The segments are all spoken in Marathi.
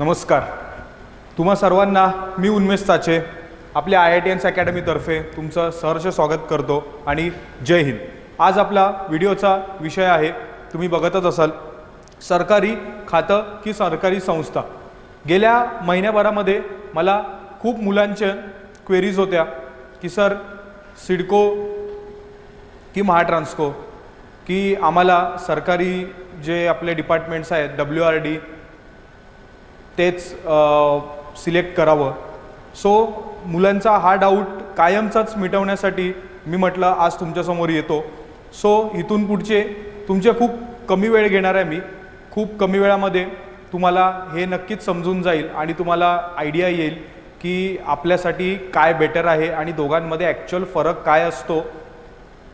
नमस्कार. तुम्हा सर्वांना मी उन्मेष साचे आपल्या आय आय टी एन्स अकॅडमीतर्फे तुमचं सहर्ष स्वागत करतो आणि जय हिंद. आज आपला व्हिडिओचा विषय आहे तुम्ही बघतच असाल सरकारी खातं की सरकारी संस्था? गेल्या महिन्याभरामध्ये मला खूप मुलांच्या क्वेरीज होत्या की सर सिडको की महाट्रान्सको? की आम्हाला सरकारी जे आपले डिपार्टमेंट्स आहेत डब्ल्यू आर डी तेच सिलेक्ट करावं. सो मुलांचा हा डाऊट कायमचाच मिटवण्यासाठी मी म्हटलं आज तुमच्यासमोर येतो. सो इथून पुढचे तुमचे खूप कमी वेळ घेणार आहे मी. खूप कमी वेळामध्ये तुम्हाला हे नक्कीच समजून जाईल आणि तुम्हाला आयडिया येईल की आपल्यासाठी काय बेटर आहे आणि दोघांमध्ये ॲक्च्युअल फरक काय असतो.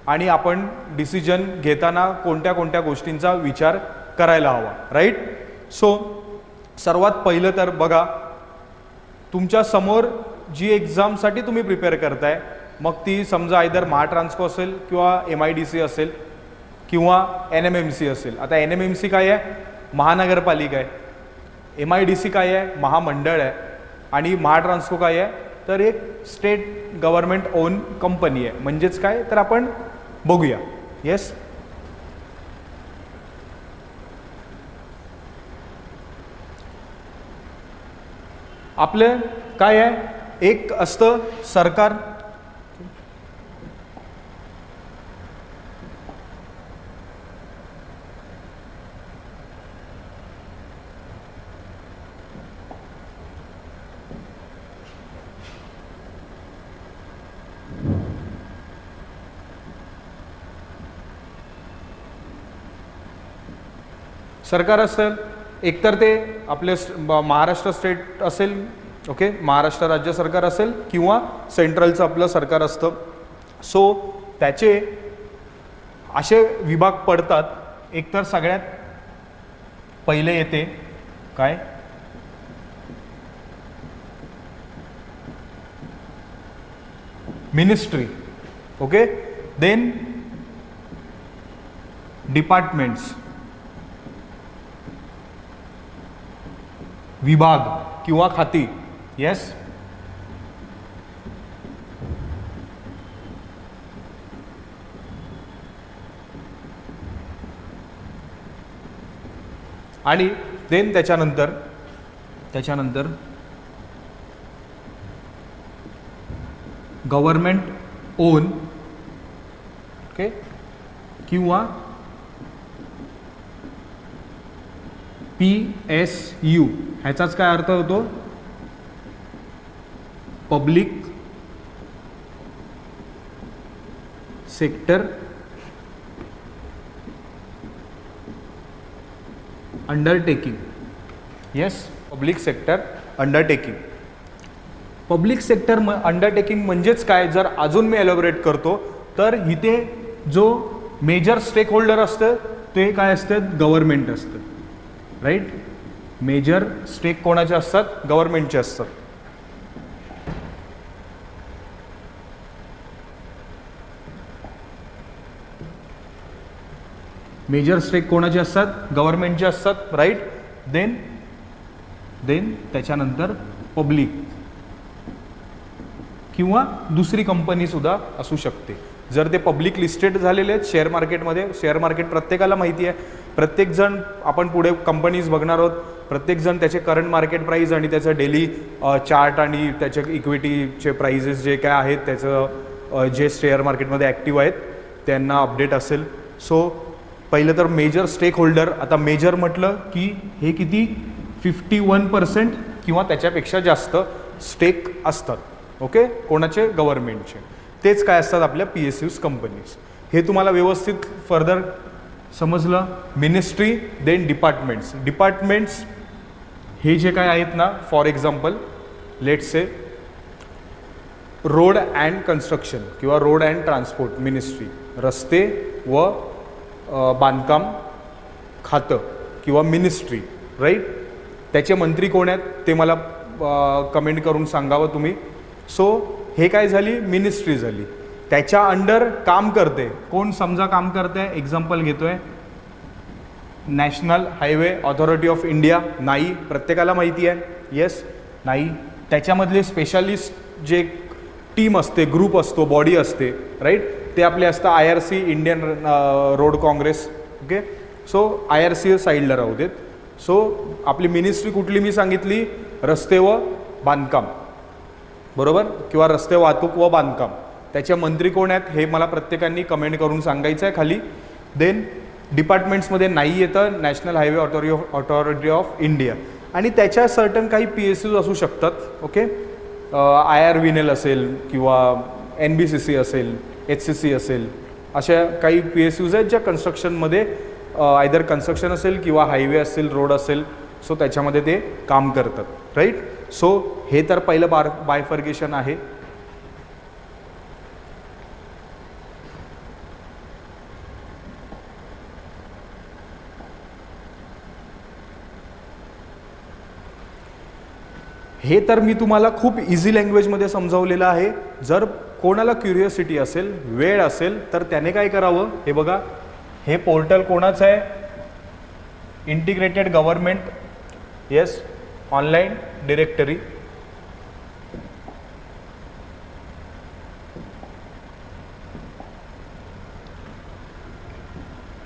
आणि आपण डिसिजन घेताना कोणत्या कोणत्या गोष्टींचा विचार करायला हवा. राईट सो सर्वात पहिलं तर बघा तुमच्यासमोर जी एक्झामसाठी तुम्ही प्रिपेअर करताय मग ती समजा आयदर महाट्रान्सको असेल किंवा एम आय डी सी असेल किंवा एन एम एम सी असेल. आता एन एम एम सी काय आहे? महानगरपालिका आहे. एम आय डी सी काय आहे? महामंडळ आहे. आणि महाट्रान्सको काय आहे? तर एक स्टेट गव्हर्नमेंट ओन कंपनी आहे. म्हणजेच काय? तर आपण बघूया. येस आपलं काय आहे? एक असतं सरकार. सरकार असेल एकतर ते आपले महाराष्ट्र स्टेट असेल ओके महाराष्ट्र राज्य सरकार असेल किंवा सेंट्रलचं आपलं सरकार असतं. सो त्याचे असे विभाग पडतात. एकतर सगळ्यात पहिले येते काय? Ministry okay then departments. विभाग किंवा खाती. येस आणि देन त्याच्यानंतर त्याच्यानंतर गव्हर्मेंट ओन ओके किंवा पी एस यू. ह्याचाच काय अर्थ होतो? Public sector undertaking. Yes public sector undertaking. Public sector म अंडरटेकिंग म्हणजेच काय? जर अजून मी एलॉबरेट करतो तर इथे जो मेजर स्टेक होल्डर असतं ते काय असतं गव्हर्मेंट असतं. राईट? मेजर स्टेक कोणाचे असतात? गव्हर्नमेंटचे असतात. मेजर स्टेक कोणाचे असतात? गव्हर्नमेंटचे असतात राईट? देन देन त्याच्यानंतर पब्लिक किंवा दुसरी कंपनी सुद्धा असू शकते. जर ते पब्लिक लिस्टेड झालेले आहेत शेअर मार्केटमध्ये शेअर मार्केट प्रत्येकाला माहिती आहे. प्रत्येकजण आपण पुढे कंपनीज बघणार आहोत. प्रत्येकजण त्याचे करंट मार्केट प्राईज आणि त्याचं डेली चार्ट आणि त्याचे इक्विटीचे प्राइजेस जे काय आहेत त्याचं जे शेअर मार्केटमध्ये ॲक्टिव्ह आहेत त्यांना अपडेट असेल. सो पहिलं तर मेजर स्टेक होल्डर आता मेजर म्हटलं की हे किती? फिफ्टी वन पर्सेंट किंवा त्याच्यापेक्षा जास्त स्टेक असतात. ओके कोणाचे? गव्हर्नमेंटचे तेच काय असतात आपल्या पी एस यूज कंपनीज हे तुम्हाला व्यवस्थित फर्दर समजलं? मिनिस्ट्री देन डिपार्टमेंट्स डिपार्टमेंट्स हे जे काय आहेत ना for example let say road and construction किंवा रोड अँड ट्रान्सपोर्ट मिनिस्ट्री रस्ते व बांधकाम खातं किंवा मिनिस्ट्री राईट त्याचे मंत्री कोण आहेत ते मला कमेंट करून सांगावं तुम्ही. सो हे काय झाली? मिनिस्ट्री झाली. त्याच्या अंडर काम करते. कोण समजा काम करते एक्झाम्पल घेतोय. National highway authority of India नाही प्रत्येकाला माहिती आहे. येस नाही त्याच्यामधले स्पेशालिस्ट जे टीम असते ग्रुप असतो बॉडी असते राईट ते आपले असतं I R C Indian road congress okay so I R C साईडला राहू देत. सो आपली मिनिस्ट्री कुठली मी सांगितली? रस्ते व बांधकाम. बरोबर? किंवा रस्ते वाहतूक व बांधकाम. त्याचे मंत्री कोण आहेत हे मला प्रत्येकाने कमेंट करून सांगायचं आहे खाली. देन डिपार्टमेंट्समध्ये नाही येतं national highway authority of authority of India आणि त्याच्या सर्टन काही पी एस यूज असू शकतात ओके आय आर विनेल असेल किंवा एन बी सी सी असेल एच सी सी असेल अशा काही पी एस यूज आहेत ज्या कन्स्ट्रक्शनमध्ये आयदर कन्स्ट्रक्शन असेल किंवा हायवे असेल रोड असेल सो त्याच्यामध्ये ते काम करतात राईट सो हे तर पहिलं बार बायफर्गेशन आहे. हे तर मी तुम्हाला खूप इझी लँग्वेजमध्ये समजावलेलं आहे. जर कोणाला क्युरिओसिटी असेल वेळ असेल तर त्याने काय करावं? हे बघा. हे पोर्टल कोणाचं आहे? Integrated government yes online directory.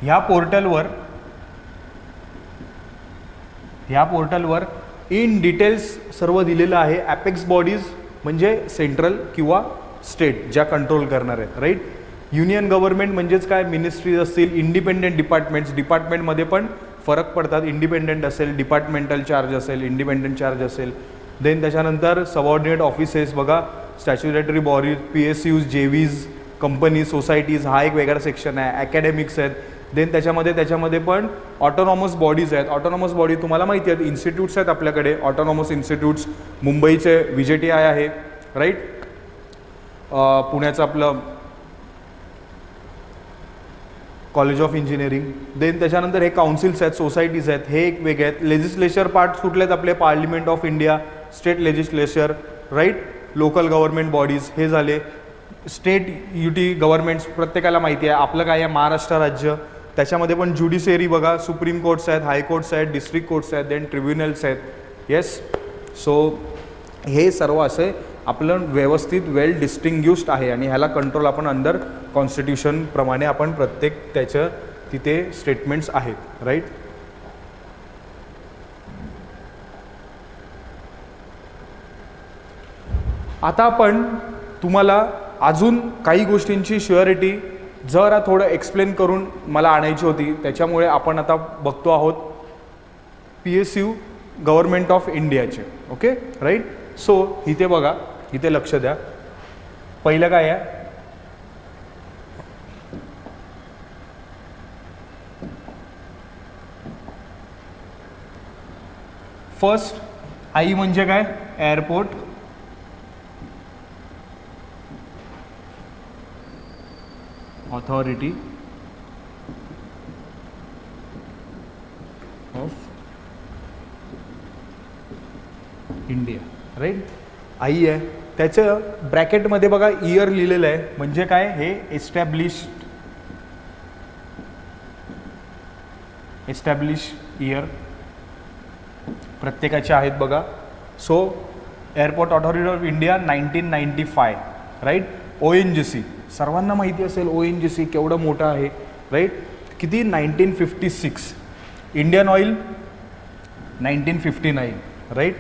ह्या पोर्टलवर ह्या पोर्टलवर इन डिटेल्स सर्व दिलेलं आहे. ॲपेक्स बॉडीज म्हणजे सेंट्रल किंवा स्टेट ज्या कंट्रोल करणार आहेत राईट युनियन गव्हर्नमेंट म्हणजेच काय? मिनिस्ट्रीज असतील इंडिपेंडेंट डिपार्टमेंट्स डिपार्टमेंटमध्ये पण फरक पडतात. इंडिपेंडेंट असेल डिपार्टमेंटल चार्ज असेल इंडिपेंडेंट चार्ज असेल. देन त्याच्यानंतर सबऑर्डिनेट ऑफिसेस बघा. Statutory bodies P S Us J Vs companies societies हा एक वेगळा सेक्शन आहे. अकॅडमिक्स आहेत. देन त्याच्यामध्ये त्याच्यामध्ये पण ऑटोनॉमस बॉडीज आहेत. ऑटोनॉमस बॉडी तुम्हाला माहिती आहेत. इन्स्टिट्यूट्स आहेत आपल्याकडे. ऑटोनॉमस इन्स्टिट्यूट्स मुंबईचे व्ही जे टी आय आहे. राईट पुण्याचं आपलं कॉलेज ऑफ इंजिनिअरिंग देन त्याच्यानंतर हे काउन्सिल्स आहेत सोसायटीज आहेत हे एक वेगळे आहेत. लेजिस्लेचर पार्ट कुठले आहेत आपले parliament of India state legislature right local government bodies हे झाले. स्टेट युटी गव्हर्नमेंट्स प्रत्येकाला माहिती आहे. आपलं काय आहे? महाराष्ट्र राज्य. त्याच्यामध्ये पण ज्युडिशियरी बघा. सुप्रीम कोर्ट्स आहेत हायकोर्ट्स आहेत डिस्ट्रिक्ट कोर्ट्स आहेत देन ट्रिब्युनल्स आहेत. येस सो हे सर्व असे आपलं व्यवस्थित वेल डिस्टिंग्युश्ड आहे आणि ह्याला कंट्रोल आपण अंडर कॉन्स्टिट्यूशनप्रमाणे आपण प्रत्येक त्याचं तिथे स्टेटमेंट्स आहेत राईट आता आपण तुम्हाला अजून काही गोष्टींची शुअरिटी जरा थोडं एक्सप्लेन करून मला आणायची होती. त्याच्यामुळे आपण आता बघतो आहोत P S U government of इंडियाचे ओके राईट सो इथे बघा. इथे लक्ष द्या. पहिलं काय आहे? फर्स्ट आई म्हणजे काय? Airport authority of India right I आहे. त्याचं ब्रॅकेटमध्ये बघा इयर लिहिलेलं आहे. म्हणजे काय? हे एस्टॅब्लिश्ड एस्टॅब्लिश इयर प्रत्येकाचे आहेत बघा. So airport authority of India nineteen ninety five right O N G C सर्वांना माहिती असेल ओ एन जी सी केवढं मोठं आहे राईट किती? Nineteen fifty six Indian oil nineteen fifty nine right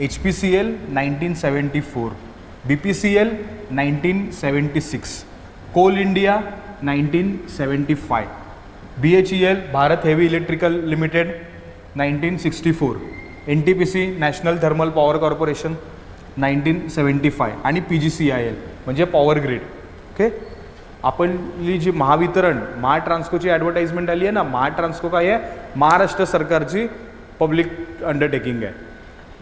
H P C L nineteen seventy four B P C L nineteen seventy six coal India nineteen seventy five B H E L Bharat heavy electrical limited nineteen sixty four N T P C national thermal power corporation nineteen seventy five आणि P G C I L म्हणजे पॉवर ग्रीड ओके आपली जी महावितरण महा ट्रान्सकोची ॲडव्हर्टाईजमेंट आली आहे ना महा ट्रान्सको काय आहे? महाराष्ट्र सरकारची पब्लिक अंडरटेकिंग आहे.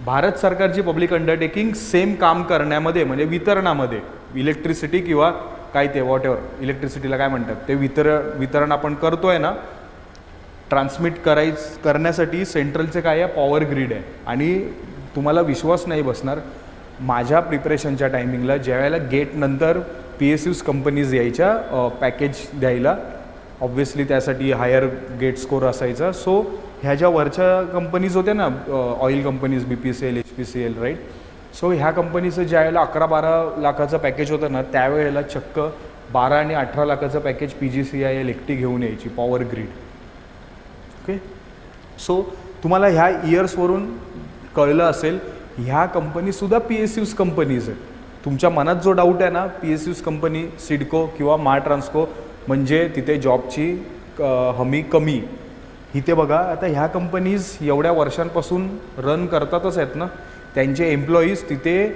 भारत सरकारची पब्लिक अंडरटेकिंग सेम काम करण्यामध्ये म्हणजे वितरणामध्ये इलेक्ट्रिसिटी किंवा काय ते वॉट एव्हर इलेक्ट्रिसिटीला काय म्हणतात ते वितरण वितरण आपण करतो आहे ना ट्रान्समिट करायच करण्यासाठी सेंट्रलचे काय आहे पॉवर ग्रीड आहे. आणि तुम्हाला विश्वास नाही बसणार माझ्या प्रिपरेशनच्या टायमिंगला ज्यावेळेला गेटनंतर पी एस यूज कंपनीज यायच्या पॅकेज द्यायला ऑब्व्हियसली त्यासाठी हायर गेट स्कोर असायचा. सो ह्या ज्या वरच्या कंपनीज होत्या ना oil companies B P C L H P C L right so ह्या कंपनीचं ज्या वेळेला अकरा बारा लाखाचं पॅकेज होतं ना त्यावेळेला चक्क बारा आणि अठरा लाखाचं package P G C I L एकटी घेऊन यायची पॉवर ग्रीड ओके सो तुम्हाला ह्या इयर्सवरून कळलं असेल ह्या कंपनीसुद्धा पी एस यूज कंपनीज आहेत. तुमच्या मनात जो डाऊट आहे ना P S Us company CIDCO किंवा मा ट्रान्सको म्हणजे तिथे जॉबची हमी कमी. इथे बघा आता ह्या कंपनीज एवढ्या वर्षांपासून रन करतातच आहेत ना त्यांचे एम्प्लॉईज तिथे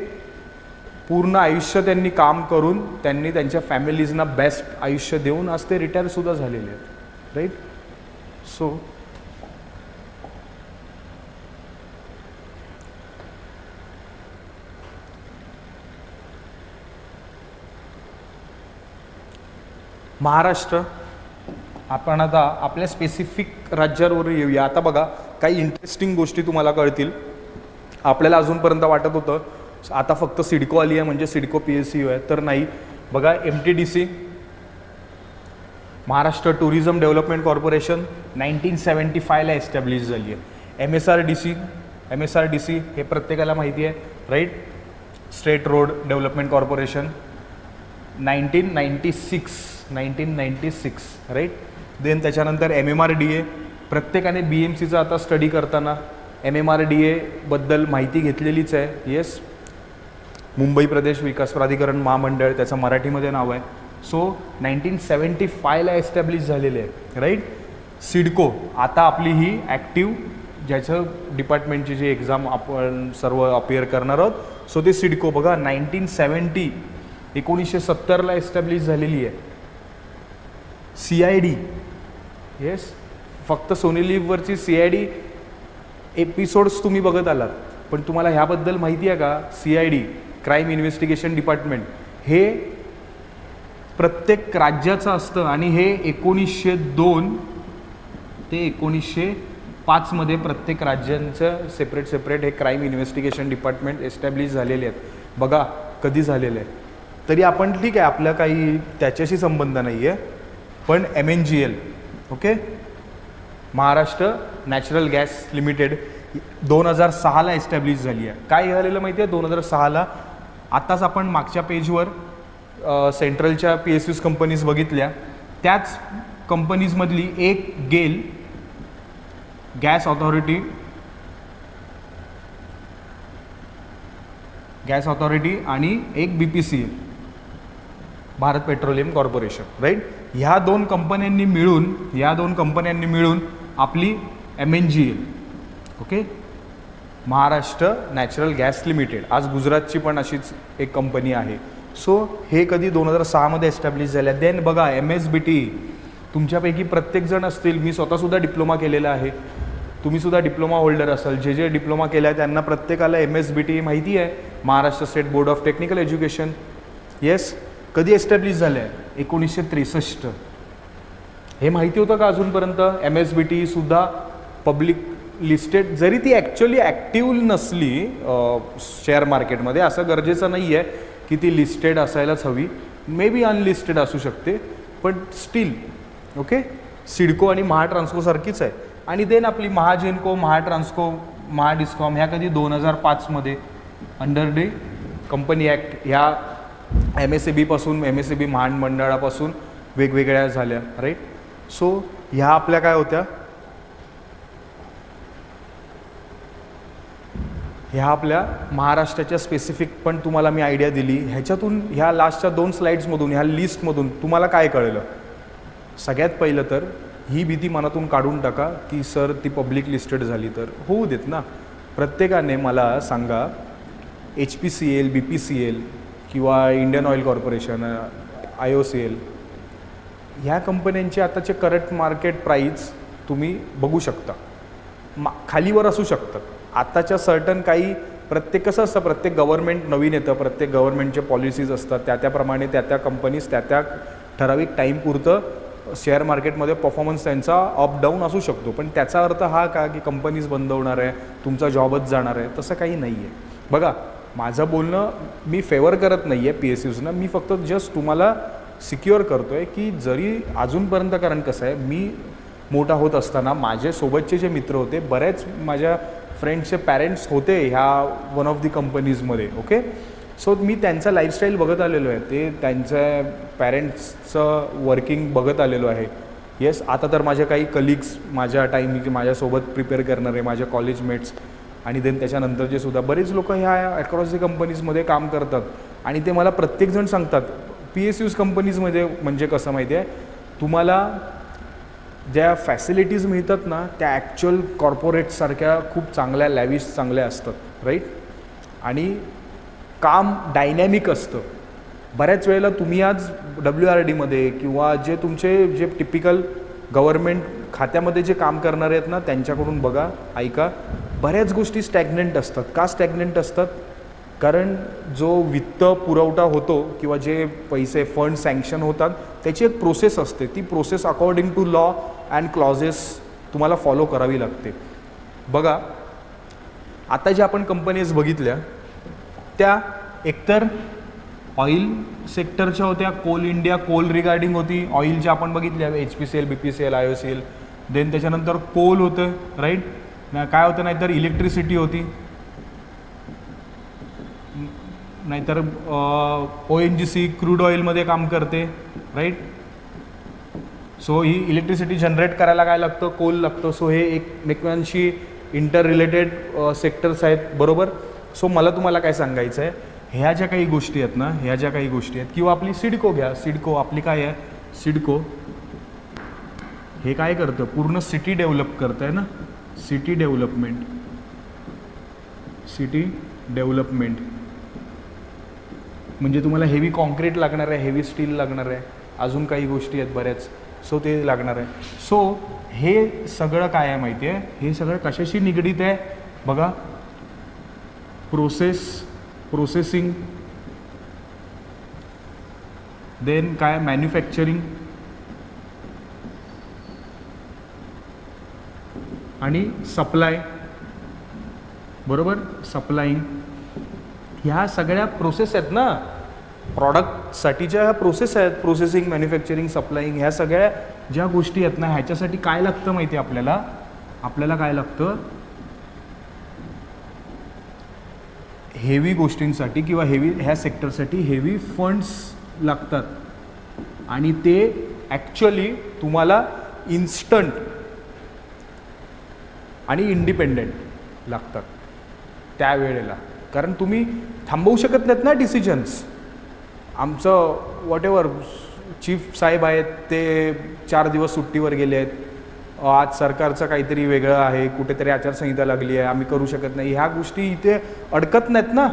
पूर्ण आयुष्य त्यांनी काम करून त्यांनी त्यांच्या फॅमिलीजना बेस्ट आयुष्य देऊन आज ते रिटायरसुद्धा झालेले आहेत राईट सो महाराष्ट्र आपण आता आपल्या स्पेसिफिक राज्यांवर येऊया. आता बघा काही इंटरेस्टिंग गोष्टी तुम्हाला कळतील. आपल्याला अजूनपर्यंत वाटत होतं आता फक्त सिडको आली आहे म्हणजे सिडको पी एस यू आहे तर नाही. बघा M T D C Maharashtra tourism development corporation nineteen seventy फायला establish झाली आहे. M S R D C M S R D C हे प्रत्येकाला माहिती आहे right state road development corporation nineteen ninety six nineteen ninety six right then त्याच्यानंतर M M R D A प्रत्येकाने बी एम सीचा आता स्टडी करताना एम एम आर डी एबद्दल माहिती घेतलेलीच आहे. येस मुंबई प्रदेश विकास प्राधिकरण महामंडळ त्याचं मराठीमध्ये नाव आहे. सो नाईन्टीन सेवन्टी फायला एस्टॅब्लिश झालेले आहे. राईट सिडको आता आपली ही ॲक्टिव्ह ज्याचं डिपार्टमेंटची जी एक्झाम आपण सर्व अपिअर करणार आहोत. सो ते सिडको. बघा नाईन्टीन सेवन्टी एकोणीसशे सत्तरला एस्टॅब्लिश झालेली आहे. C I D. येस फक्त सोनी लिव्हवरची सी आय डी एपिसोड्स तुम्ही बघत आलात. पण तुम्हाला ह्याबद्दल माहिती आहे का? C I D crime investigation department हे प्रत्येक राज्याचं असतं आणि हे एकोणीसशे दोन ते एकोणीसशे पाचमध्ये प्रत्येक राज्यांचं सेपरेट सेपरेट हे क्राईम इन्व्हेस्टिगेशन डिपार्टमेंट एस्टॅब्लिश झालेले आहेत. बघा कधी झालेलं आहे. तरी आपण ठीक आहे आपला काही त्याच्याशी संबंध नाही आहे पण M N G L okay Maharashtra natural gas limited दोन हजार सहाला एस्टॅब्लिश झाली आहे. काय झालेलं माहिती आहे? दोन हजार सहाला आत्ताच आपण मागच्या पेजवर सेंट्रलच्या पी एस यूज कंपनीज बघितल्या. त्याच कंपनीजमधली एक GAIL gas authority gas authority आणि एक B P C L Bharat petroleum corporation right? ह्या दोन कंपन्यांनी मिळून ह्या दोन कंपन्यांनी मिळून आपली M N G L okay Maharashtra natural gas limited. आज गुजरातची पण अशीच एक कंपनी आहे. सो हे कधी दोन हजार सहामध्ये एस्टॅब्लिश झाल्या. देन बघा एम एस बी टी तुमच्यापैकी प्रत्येकजण असतील. मी स्वतःसुद्धा डिप्लोमा केलेला आहे. तुम्हीसुद्धा डिप्लोमा होल्डर असाल. जे जे डिप्लोमा केला आहे त्यांना प्रत्येकाला एम एस बी टी माहिती आहे. Maharashtra state board of technical education yes कधी एस्टॅब्लिश झालं आहे एकोणीसशे त्रेसष्ट. हे माहिती होतं का अजूनपर्यंत? एम एस बी टीसुद्धा पब्लिक लिस्टेड जरी ती ॲक्च्युली ॲक्टिव्ह नसली शेअर मार्केटमध्ये असं गरजेचं नाही आहे की ती लिस्टेड असायलाच हवी. मे बी अनलिस्टेड असू शकते पण स्टील ओके सिडको आणि महाट्रान्सकोसारखीच आहे. आणि देन आपली महाजेनको महाट्रान्सको महाडिस्कॉम ह्या कधी दोन हजार पाचमध्ये अंडर डे कंपनी ॲक्ट ह्या एम एस सी बीपासून एम एस ए बी महामंडळापासून वेगवेगळ्या झाल्या राईट सो ह्या आपल्या काय होत्या? ह्या आपल्या महाराष्ट्राच्या स्पेसिफिक पण तुम्हाला मी आयडिया दिली. ह्याच्यातून ह्या लास्टच्या दोन स्लाईड्समधून ह्या लिस्टमधून तुम्हाला काय कळलं? सगळ्यात पहिलं तर ही भीती मनातून काढून टाका की सर ती पब्लिक लिस्टेड झाली तर होऊ देत ना? प्रत्येकाने मला सांगा H P C L B P C L किंवा Indian oil corporation I O C L ह्या कंपन्यांची आताचे करंट मार्केट प्राईज तुम्ही बघू शकता. मा खालीवर असू शकतं. आत्ताच्या सर्टन काही प्रत्येक कसं असतं प्रत्येक गव्हर्नमेंट नवीन येतं प्रत्येक गव्हर्नमेंटचे पॉलिसीज असतात त्या त्याप्रमाणे त्या त्या कंपनीज त्या त्या ठराविक टाईमपुरतं शेअर मार्केटमध्ये परफॉर्मन्स त्यांचा अप डाऊन असू शकतो. पण त्याचा अर्थ हा का की कंपनीज बंद होणार आहे तुमचा जॉबच जाणार आहे तसं काही नाही आहे बघा माझं बोलणं मी फेवर करत नाही आहे पी एस यूजनं मी फक्त जस्ट तुम्हाला सिक्युअर करतो आहे की जरी अजूनपर्यंत कारण कसं आहे मी मोठा होत असताना माझे सोबतचे जे मित्र होते बऱ्याच माझ्या फ्रेंड्सचे पॅरेंट्स होते ह्या वन ऑफ दी कंपनीजमध्ये ओके सो मी त्यांचा लाईफस्टाईल बघत आलेलो आहे. ते त्यांच्या पॅरेंट्सचं वर्किंग बघत आलेलो आहे. येस आता तर माझे काही कलिग्स माझ्या टाईम माझ्यासोबत प्रिपेअर करणारे माझ्या कॉलेजमेट्स आणि देन त्याच्यानंतरचे सुद्धा बरेच लोक ह्या अक्रॉस दी कंपनीजमध्ये काम करतात. आणि ते मला प्रत्येकजण सांगतात पी एस यूज कंपनीजमध्ये म्हणजे कसं माहिती आहे तुम्हाला ज्या फॅसिलिटीज मिळतात ना त्या ॲक्च्युअल कॉर्पोरेटसारख्या खूप चांगल्या लॅविश चांगल्या असतात राईट आणि काम डायनॅमिक असतं. बऱ्याच वेळेला तुम्ही आज डब्ल्यू आर डीमध्ये किंवा जे तुमचे जे टिपिकल गव्हर्मेंट खात्यामध्ये जे काम करणारे आहेत ना त्यांच्याकडून बघा ऐका. बऱ्याच गोष्टी स्टॅग्नंट असतात. का स्टॅग्नंट असतात? कारण जो वित्त पुरवठा होतो किंवा जे पैसे फंड सँक्शन होतात त्याची एक प्रोसेस असते. ती process according to law and clauses तुम्हाला फॉलो करावी लागते. बघा आता ज्या आपण कंपनीज बघितल्या त्या एकतर ऑइल सेक्टरच्या होत्या कोल इंडिया कोल रिगार्डिंग होती. ऑइलच्या आपण बघितल्या H P C L B P C L I O C L then त्याच्यानंतर कोल होतं राईट ना काय होतं नाहीतर इलेक्ट्रिसिटी होती. नाहीतर O N G C crude ऑइलमध्ये काम करते राईट सो ही इलेक्ट्रिसिटी जनरेट करायला काय लागतं? कोल लागतं. सो हे एकमेकांशी इंटर रिलेटेड सेक्टर्स आहेत. बरोबर? सो मला तुम्हाला काय सांगायचं आहे ह्या ज्या काही गोष्टी आहेत ना ह्या ज्या काही गोष्टी आहेत किंवा आपली सिडको घ्या. सिडको आपली काय आहे? सिडको हे काय करतं? पूर्ण सिटी डेव्हलप करतं आहे ना. City development city development. म्हणजे तुम्हाला हेवी कॉन्क्रीट लागणार आहे हेवी स्टील लागणार आहे अजून काही गोष्टी आहेत बऱ्याच सो ते लागणार आहे. सो हे सगळं काय आहे माहिती आहे? हे सगळं कशाशी निगडीत आहे? बघा. प्रोसेस प्रोसेसिंग देन काय मॅन्युफॅक्चरिंग आणि सप्लाय. बरोबर? सप्लाईंग ह्या सगळ्या प्रोसेस आहेत ना? प्रॉडक्टसाठीच्या ह्या प्रोसेस आहेत प्रोसेसिंग मॅन्युफॅक्चरिंग सप्लाईंग ह्या सगळ्या ज्या गोष्टी आहेत ना ह्याच्यासाठी काय लागतं माहिती आहे आपल्याला? आपल्याला काय लागतं? हेवी गोष्टींसाठी किंवा हेवी ह्या सेक्टरसाठी हेवी फंड्स लागतात. आणि ते ॲक्च्युअली तुम्हाला इन्स्टंट आणि इंडिपेंडेंट लागतात. त्यावेळेला. कारण तुम्ही थांबवू शकत नाहीत ना डिसिजन्स आमचं वॉट एव्हर चीफ साहेब आहेत ते चार दिवस सुट्टीवर गेले आहेत. आज सरकारचं काहीतरी वेगळं आहे कुठेतरी आचारसंहिता लागली आहे आम्ही करू शकत नाही. ह्या गोष्टी इथे अडकत नाहीत ना.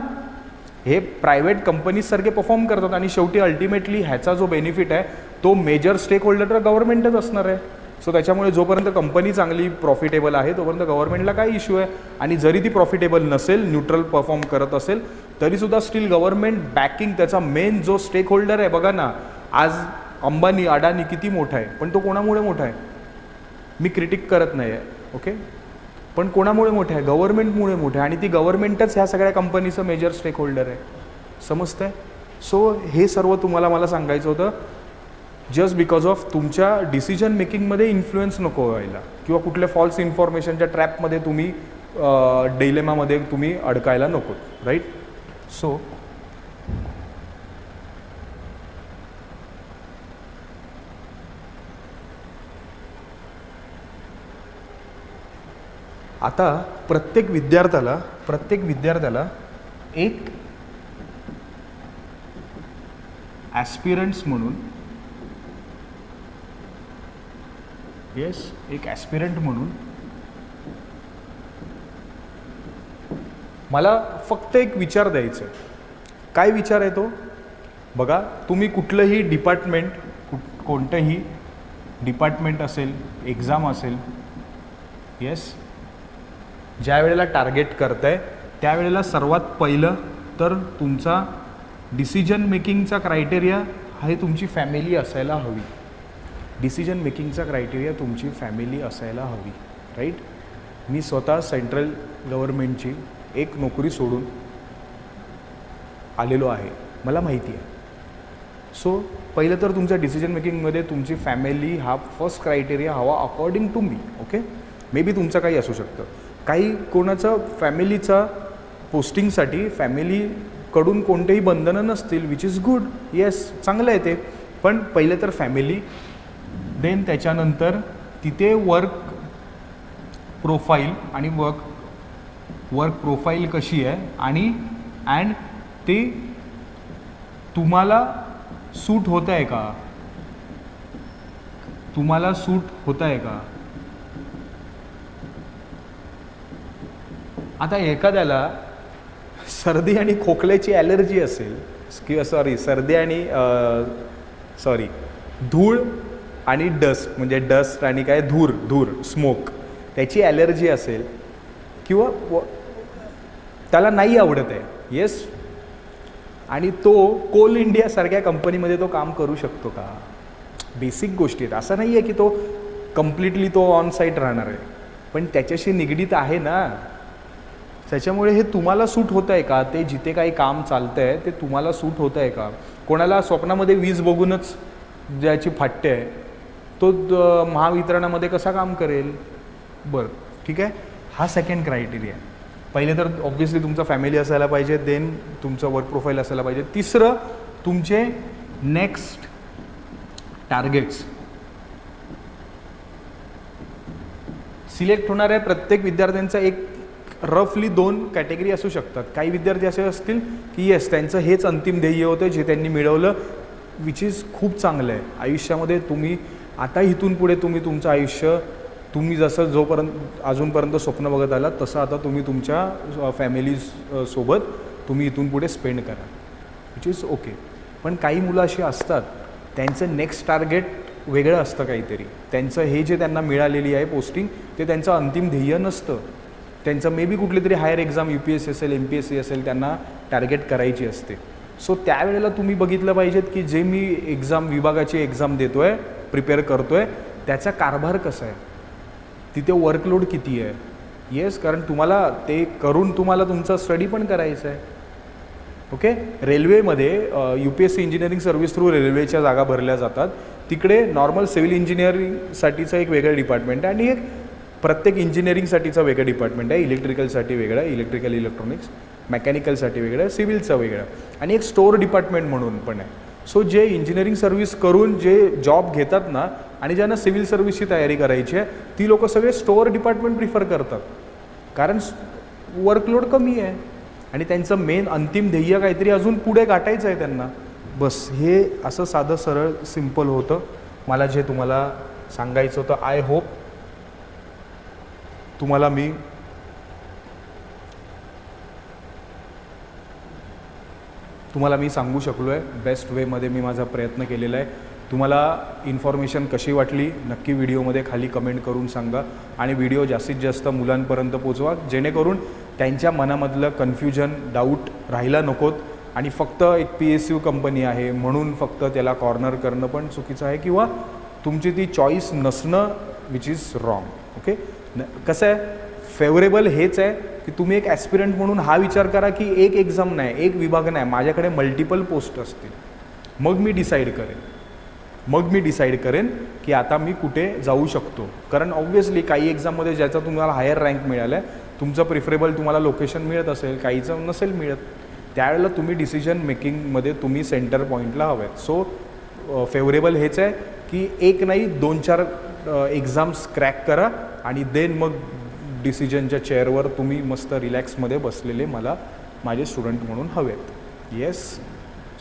हे प्रायव्हेट कंपनीजसारखे परफॉर्म करतात आणि शेवटी अल्टिमेटली ह्याचा जो बेनिफिट आहे तो मेजर स्टेक होल्डर तर गव्हर्नमेंटच असणार आहे. सो त्याच्यामुळे जोपर्यंत कंपनी चांगली प्रॉफिटेबल आहे तोपर्यंत गव्हर्नमेंटला काय इश्यू आहे. आणि जरी ती प्रॉफिटेबल नसेल न्यूट्रल परफॉर्म करत असेल तरीसुद्धा स्टील गव्हर्नमेंट बॅकिंग त्याचा मेन जो स्टेक होल्डर आहे बघा ना आज अंबानी अडानी किती मोठा आहे पण तो कोणामुळे मोठा आहे? मी क्रिटिक करत नाही आहे ओके पण कोणामुळे मोठं आहे? गव्हर्नमेंटमुळे मोठं आहे. आणि ती गव्हर्नमेंटच ह्या सगळ्या कंपनीचं मेजर स्टेक होल्डर आहे. समजतं आहे सो हे सर्व तुम्हाला मला सांगायचं होतं. जस्ट बिकॉज ऑफ तुमच्या डिसिजन मेकिंगमध्ये इन्फ्लुएन्स नको व्हायला. किंवा कुठल्या फॉल्स इन्फॉर्मेशनच्या ट्रॅपमध्ये तुम्ही डेलेमामध्ये तुम्ही अडकायला नको राईट सो आता प्रत्येक विद्यार्थ्याला प्रत्येक विद्यार्थ्याला एक ॲस्पिरंट्स म्हणून येस एक ॲस्पिरंट म्हणून. मला फक्त एक विचार द्यायचा आहे. काय विचार आहे तो? बघा तुम्ही कुठलंही डिपार्टमेंट कुठ कोणतंही डिपार्टमेंट असेल एक्झाम असेल येस ज्या वेळेला टार्गेट करताय त्यावेळेला सर्वात पहिलं तर तुमचा डिसिजन मेकिंगचा क्रायटेरिया हे तुमची फॅमिली असायला हवी. डिसिजन मेकिंगचा क्रायटेरिया तुमची फॅमिली असायला हवी राईट? मी स्वतः सेंट्रल गव्हर्मेंटची एक नोकरी सोडून आलेलो आहे मला माहिती आहे. सो पहिलं तर तुमच्या डिसिजन मेकिंगमध्ये तुमची फॅमिली हा फर्स्ट क्रायटेरिया हवा according to me okay? Maybe तुमचं काही असू शकतं. काही कोणाचं फॅमिलीचा पोस्टिंगसाठी फॅमिलीकडून कोणतेही बंधनं नसतील विच इज गुड येस चांगलं आहे ते. पण पहिलं तर फॅमिली देन त्याच्यानंतर तिथे वर्क प्रोफाईल आणि वर्क वर्क प्रोफाईल कशी आहे आणि अँड ते तुम्हाला सूट होत आहे का? तुम्हाला सूट होत आहे का? आता एखाद्याला सर्दी आणि खोकल्याची ॲलर्जी असेल किंवा सॉरी सर्दी आणि सॉरी धूळ आणि डस्ट म्हणजे डस्ट आणि काय धूर धूर स्मोक त्याची ॲलर्जी असेल किंवा त्याला नाही आवडत आहे. येस आणि तो कोल इंडियासारख्या कंपनीमध्ये तो काम करू शकतो का? बेसिक गोष्टी आहेत. असं नाही आहे की तो कम्प्लिटली तो ऑन साईट राहणार आहे. पण त्याच्याशी निगडीत आहे ना. त्याच्यामुळे हे तुम्हाला सूट होतं आहे का? ते जिथे काही काम चालतं आहे ते तुम्हाला सूट होतं आहे का? कोणाला स्वप्नामध्ये वीज बघूनच ज्याची फाटते आहे तो द- महावितरणामध्ये कसा काम करेल? बरं ठीक आहे. हा सेकंड क्रायटेरिया आहे पहिले तर ऑब्व्हियसली तुमचा फॅमिली असायला पाहिजे देन तुमचं वर्क प्रोफाईल असायला पाहिजे. तिसरं तुमचे नेक्स्ट टार्गेट्स सिलेक्ट होणाऱ्या प्रत्येक विद्यार्थ्यांचा एक रफली दोन कॅटेगरी असू शकतात. काही विद्यार्थी असे असतील की येस त्यांचं हेच अंतिम ध्येय होतं जे त्यांनी मिळवलं विच इज खूप चांगलं आहे. आयुष्यामध्ये तुम्ही आता इथून पुढे तुम्ही तुमचं आयुष्य तुम्ही जसं जोपर्यंत अजूनपर्यंत स्वप्न बघत आलात तसं आता तुम्ही तुमच्या फॅमिली सोबत तुम्ही इथून पुढे स्पेंड करा विच इज ओके पण काही मुलं अशी असतात त्यांचं नेक्स्ट टार्गेट वेगळं असतं काहीतरी. त्यांचं हे जे त्यांना मिळालेली आहे पोस्टिंग ते त्यांचं अंतिम ध्येय नसतं. त्यांचं मे बी कुठली तरी higher exam U P S C असेल एम पी एस सी असेल त्यांना टार्गेट करायची असते. सो त्यावेळेला तुम्ही बघितलं पाहिजेत की जे मी एक्झाम विभागाची एक्झाम देतो आहे प्रिपेअर करतो आहे त्याचा कारभार कसा आहे? तिथे वर्कलोड किती आहे? येस कारण तुम्हाला ते करून तुम्हाला तुमचा स्टडी पण करायचा आहे. ओके रेल्वेमध्ये U P S C engineering service through रेल्वेच्या जागा भरल्या जातात. तिकडे नॉर्मल सिव्हिल इंजिनिअरिंगसाठीचं एक वेगळं डिपार्टमेंट आहे आणि एक प्रत्येक इंजिनिअरिंगसाठीचं वेगळं डिपार्टमेंट आहे. इलेक्ट्रिकलसाठी वेगळं आहे इलेक्ट्रिकल इलेक्ट्रॉनिक्स मेकॅनिकलसाठी वेगळं आहे सिव्हिलचं वेगळं. आणि एक स्टोअर डिपार्टमेंट म्हणून पण आहे. सो जे इंजिनिअरिंग सर्व्हिस करून जे जॉब घेतात ना आणि ज्यांना सिव्हिल सर्व्हिसची तयारी करायची आहे ती लोक सगळे स्टोअर डिपार्टमेंट प्रिफर करतात. कारण वर्कलोड कमी आहे. आणि त्यांचं मेन अंतिम ध्येय काहीतरी अजून पुढे गाठायचं आहे त्यांना. बस हे असं साधं सरळ सिंपल होतं. मला जे तुम्हाला सांगायचं होतं आय होप तुम्हाला मी तुम्हाला मी सांगू शकलो आहे बेस्ट वेमध्ये मी माझा प्रयत्न केलेला आहे. तुम्हाला इन्फॉर्मेशन कशी वाटली नक्की व्हिडिओमध्ये खाली कमेंट करून सांगा. आणि व्हिडिओ जास्तीत जास्त मुलांपर्यंत पोचवा जेणेकरून त्यांच्या मनामधलं कन्फ्युजन डाऊट राहायला नकोत. आणि फक्त एक पी एस यू कंपनी आहे म्हणून फक्त त्याला कॉर्नर करणं पण चुकीचं आहे किंवा तुमची ती चॉईस नसणं विच इज रॉंग ओके न कसं आहे? फेवरेबल हेच आहे की तुम्ही एक ॲस्पिरंट म्हणून हा विचार करा की एक एक्झाम नाही एक विभाग नाही माझ्याकडे मल्टिपल पोस्ट असतील. मग मी डिसाईड करेन. मग मी डिसाईड करेन की आता मी कुठे जाऊ शकतो. कारण ऑब्व्हियसली काही एक्झाममध्ये ज्याचा तुम्हाला हायर रँक मिळाला आहे तुमचं प्रिफरेबल तुम्हाला लोकेशन मिळत असेल काहीचं नसेल मिळत त्यावेळेला तुम्ही डिसिजन मेकिंगमध्ये तुम्ही सेंटर पॉईंटला हवं सो फेवरेबल हेच आहे की एक नाही दोन चार एक्झाम्स क्रॅक करा आणि देन मग डिसिजनच्या चेअरवर तुम्ही मस्त रिलॅक्समध्ये बसलेले मला माझे स्टुडंट म्हणून हवेत. येस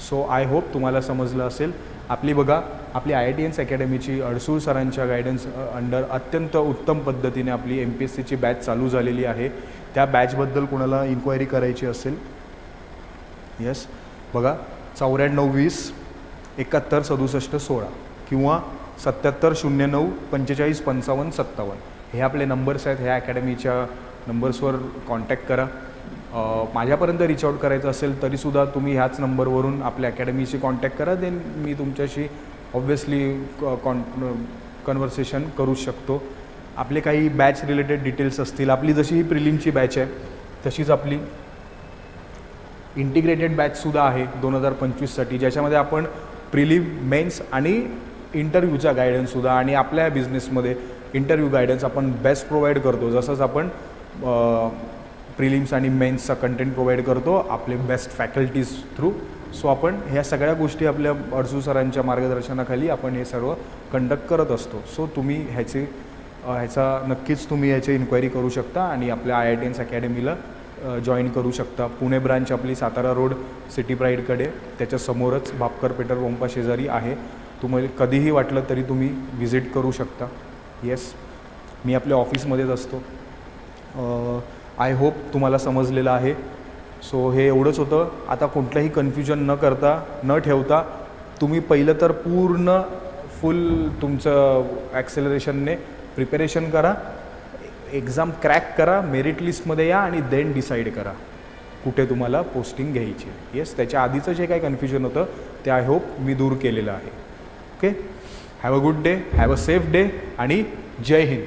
सो आय होप तुम्हाला समजलं असेल. आपली बघा आपली आय आय टी एन्स अकॅडमीची अडसूळ सरांच्या गायडन्स अंडर अत्यंत उत्तम पद्धतीने आपली एम पी एस सीची बॅच चालू झालेली आहे. त्या बॅचबद्दल कोणाला इन्क्वायरी करायची असेल? येस बघा चौऱ्याण्णव वीस एकाहत्तर सदुसष्ट सोळा किंवा सत्याहत्तर शून्य नऊ पंचेचाळीस पंचावन्न सत्तावन्न. हे आपले नंबर्स आहेत ह्या अकॅडमीच्या नंबर्सवर कॉन्टॅक्ट करा. माझ्यापर्यंत रिच आउट करायचं असेल तरीसुद्धा तुम्ही ह्याच नंबरवरून आपल्या अकॅडमीशी कॉन्टॅक्ट करा. देन मी तुमच्याशी ऑब्व्हियसली कॉन कन्व्हर्सेशन करू शकतो. आपले काही बॅच रिलेटेड डिटेल्स असतील आपली जशी ही प्रिलिमची बॅच आहे तशीच आपली इंटिग्रेटेड बॅचसुद्धा आहे दोन हजार पंचवीससाठी ज्याच्यामध्ये आपण प्रिलिम मेन्स आणि इंटरव्ह्यूचा गायडन्ससुद्धा आणि आपल्या बिझनेसमध्ये इंटरव्ह्यू गायडन्स आपण बेस्ट प्रोव्हाइड करतो. जसंच आपण प्रिलिम्स आणि मेन्सचा कंटेंट प्रोव्हाइड करतो आपले बेस्ट फॅकल्टीज थ्रू सो आपण ह्या सगळ्या गोष्टी आपल्या अडसू सरांच्या मार्गदर्शनाखाली आपण हे सर्व कंडक्ट करत असतो. सो तुम्ही ह्याचे ह्याचा नक्कीच तुम्ही ह्याची इन्क्वायरी करू शकता आणि आपल्या आय आय टी एन्स अकॅडमीला जॉईन करू शकता. पुणे ब्रांच आपली सातारा रोड सिटी प्राईडकडे त्याच्यासमोरच भापकर पेटर पंपा शेजारी आहे. तुम्हाला कधीही वाटलं तरी तुम्ही व्हिजिट करू शकता. येस मी आपल्या ऑफिसमध्येच असतो. आय होप तुम्हाला समजलेलं आहे. सो हे एवढंच होतं. आता कुठलंही कन्फ्युजन न करता न ठेवता तुम्ही पहिलं तर पूर्ण फुल तुमचं ॲक्सेलरेशनने प्रिपरेशन करा. एक्झाम क्रॅक करा मेरिट लिस्टमध्ये या आणि देन डिसाईड करा. कुठे तुम्हाला पोस्टिंग घ्यायची येस त्याच्या आधीचं जे काही कन्फ्युजन होतं ते आय होप मी दूर केलेलं आहे. Okay have a good day have a safe day आणि जय हिंद.